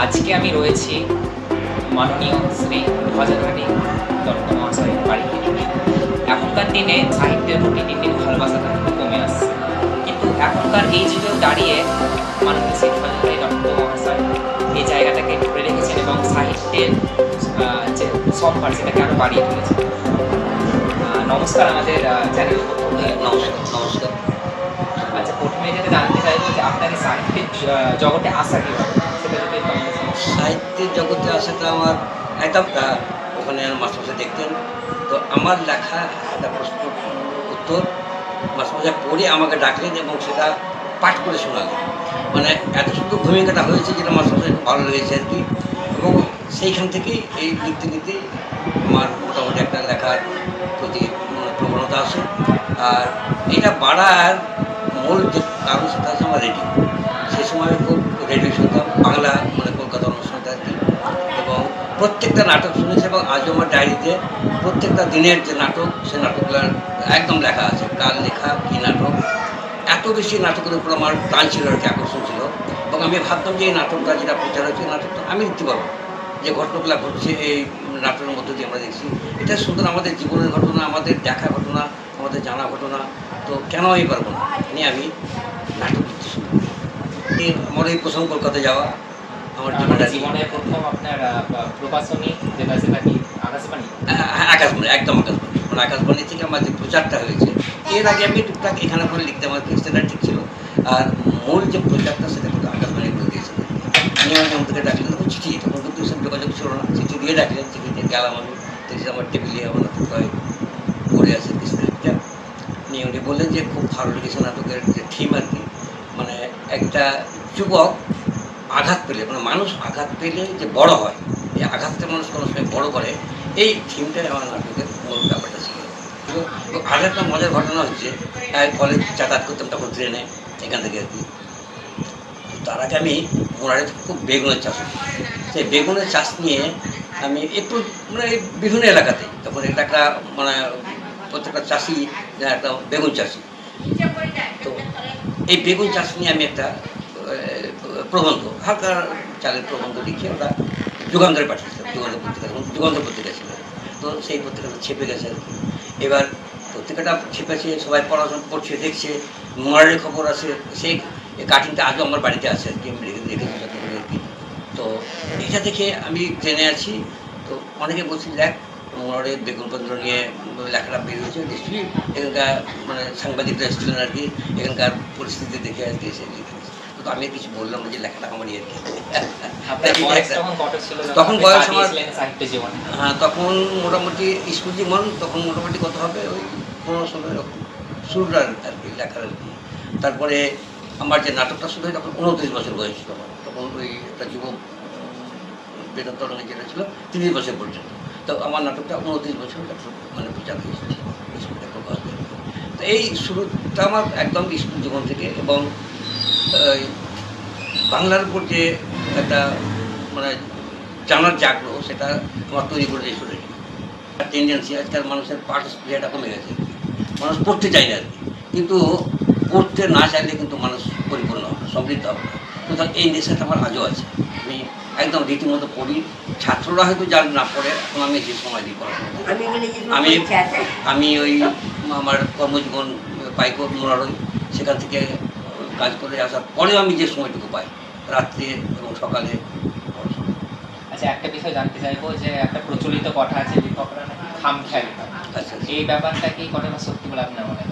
আজকে আমি রয়েছি মাননীয় শ্রী ধ্বজাঘাটি দত্ত মহাশয়ের বাড়িতে। এখনকার দিনে সাহিত্যের প্রতি দিন দিন ভালোবাসাটা কমে আসছে। কিন্তু এখনকার এই যুগেও দাঁড়িয়ে মাননীয় শ্রী ধ্বজাঘাটি দত্ত মহাশয় এই জায়গাটাকে ধরে রেখেছেন এবং সাহিত্যের যে সম্ভার সেটাকে আরও বাড়িয়ে তুলেছেন। নমস্কার আমাদের চ্যানেল নমস্কার নমস্কার। আচ্ছা প্রথমে যেটা জানতে চাইব যে আপনাকে সাহিত্যের জগতে আসা কীভাবে? সাহিত্যের জগতে আসে আসাটা আমার একদম ওখানে মাস্টারমশাই দেখতেন। তো আমার লেখা একটা প্রশ্ন, উত্তর মাস্টারমশাই পড়ে আমাকে ডাকলেন এবং সেটা পাঠ করে শোনালেন। মানে এত সুন্দর ভূমিকাটা হয়েছে যেটা মাস্টারমশাই খুব ভালো লেগেছে আর কি। এবং সেইখান থেকেই এই লিখতে লিখতে আমার মোটামুটি একটা লেখার প্রতি প্রবণতা আসে আর এটা বাড়ার মূল যে কারণ সেটা হচ্ছে আমার রেডিও সেই সময় খুব রেডিও শুনতাম, বাংলা মানে কলকাতা অনুষ্ঠানটা আর কি এবং প্রত্যেকটা নাটক শুনেছি এবং আজও আমার ডায়েরিতে প্রত্যেকটা দিনের যে নাটক, সে নাটকগুলো একদম লেখা আছে। কার লেখা, কী নাটক? এত বেশি নাটকের উপর আমার টান ছিল আর কি, আকর্ষণ ছিল। এবং আমি ভাবতাম যে এই নাটকটা যেটা প্রচার এই নাটকটা আমি লিখতে পারব যে ঘটনাগুলো ঘটছে, এই নাটকের মধ্যে দিয়ে আমরা দেখছি। এটা সুন্দর আমাদের জীবনের ঘটনা, আমাদের দেখা ঘটনা, আমাদের জানা ঘটনা। তো কেন আমি পারব না? নিয়ে আমি নাটক লিখতে শুরু আমার এই প্রথম কলকাতায় যাওয়া। আমার আমার জীবনে প্রথম আপনার প্রকাশনী যেটা সেটা কি? আকাশবাণী? আকাশবাণী একদম আকাশবাণী। মানে আকাশবাণী থেকে আমার যে প্রচারটা হয়েছে এর আগে আমি টুকটাক এখানে করে লিখতে আমার সেটা ঠিক ছিল। আর মূল যে প্রচারটা সেটা কিন্তু আকাশবাণী করে দিয়েছিল নিয়ম নিয়ম থেকে ডাকলেন তখন চিঠি তখন কিন্তু সব যোগাযোগ ছিল না। চিঠি দিয়ে ডাকলেন চিঠি দিয়ে গেলাম আমি। দেখছি আমার টেবিলে আমার হয় পড়ে আছে বিস্তারিতটা নিয়ে উনি বললেন যে খুব ভালো লেগেছে নাটকের যে থিম আর কি। মানে একটা যুবক আঘাত পেলে মানে মানুষ আঘাত পেলে যে বড় হয়, এই আঘাতটা মানুষ কোনো সময় বড় করে, এই থিমটাই আমার নাটকের মূল ব্যাপারটা ছিল। আর একটা মজার ঘটনা হচ্ছে কলেজ যাতায়াত করতাম তখন ট্রেনে এখান থেকে আর কি। তার আগে আমি মোরারে খুব বেগুনের চাষ সেই বেগুনের চাষ নিয়ে আমি একটু মানে এই বিভিন্ন এলাকাতে, তখন এটা একটা মানে প্রত্যেকটা চাষি, একটা বেগুন চাষি। তো এই বেগুন চাষ নিয়ে আমি একটা প্রবন্ধ, হালকা চালের প্রবন্ধ লিখে ওটা যুগান্তরে পাঠিয়েছিলাম যুগান্ত পত্রিকা তখন যুগান্ত পত্রিকা ছিল। তো সেই পত্রিকাটা ছেপে গেছে আর কি। এবার পত্রিকাটা ছেপেছে, সবাই পড়াশোনা পড়ছে দেখছে, মরারের খবর আছে, সেই কাটিংটা আজও আমার বাড়িতে আছে আর কি, আমি রেখে রেখেছি আর কি। তো এটা দেখে আমি ট্রেনে আছি। তো অনেকে বলছি দেখ মনের বেগুনপত্র নিয়ে লেখাটা বের হয়েছে নিশ্চয়ই এখানকার মানে সাংবাদিকরা এসেছিলেন আর কি, এখানকার পরিস্থিতি দেখে আর কি এসে তো আমি কিছু বললাম না যে লেখাটা বয়স একটা- তখন তখন বয়স আমার- হ্যাঁ তখন মোটামুটি স্কুল জীবন তখন মোটামুটি কত হবে? ওই পনেরো ষোলো এরকম। শুরুটা আর কি লেখার আর কি। তারপরে আমার যে নাটকটা শুরু হয় তখন উনত্রিশ বছর বয়স ছিল আমার। তখন ওই একটা যুবক বেতন তরঙ্গে যেটা ছিল তিরিশ বছর পর্যন্ত। তো আমার নাটকটা উনত্রিশ বছর মানে প্রচার হয়েছিল। তো এই শুরুটা আমার একদম স্কুল জীবন থেকে এবং বাংলার উপর যে একটা মানে জানার জাগ্রহ সেটা আমার তৈরি করে দিয়ে শুরু টেন্ডেন্সি আজকাল মানুষের স্প্রিয়াটা কমে গেছে। মানুষ পড়তে চায় না আর কি। কিন্তু পড়তে না চাইলে কিন্তু মানুষ পরিপূর্ণ হবে সমৃদ্ধ হবে না। সুতরাং এই নেশাটা আমার আজও আছে। আমি একদম রীতিমতো পড়ি। ছাত্ররা হয়তো যার না পড়ে এখন আমি যে সময় দিই পড়াশোনা আমি আমি ওই আমার কর্মজীবন পাইকর মোরারই সেখান থেকে কাজ করে আসার পরেও আমি যে সময়টুকু পাই রাত্রে এবং সকালে আচ্ছা একটা বিষয় জানতে চাইব যে একটা প্রচলিত কথা আছে লেখকরা নাকি খাম খেয়াল আচ্ছা এই ব্যাপারটা কি কতটা সত্যি বলে আপনার মনে হয়?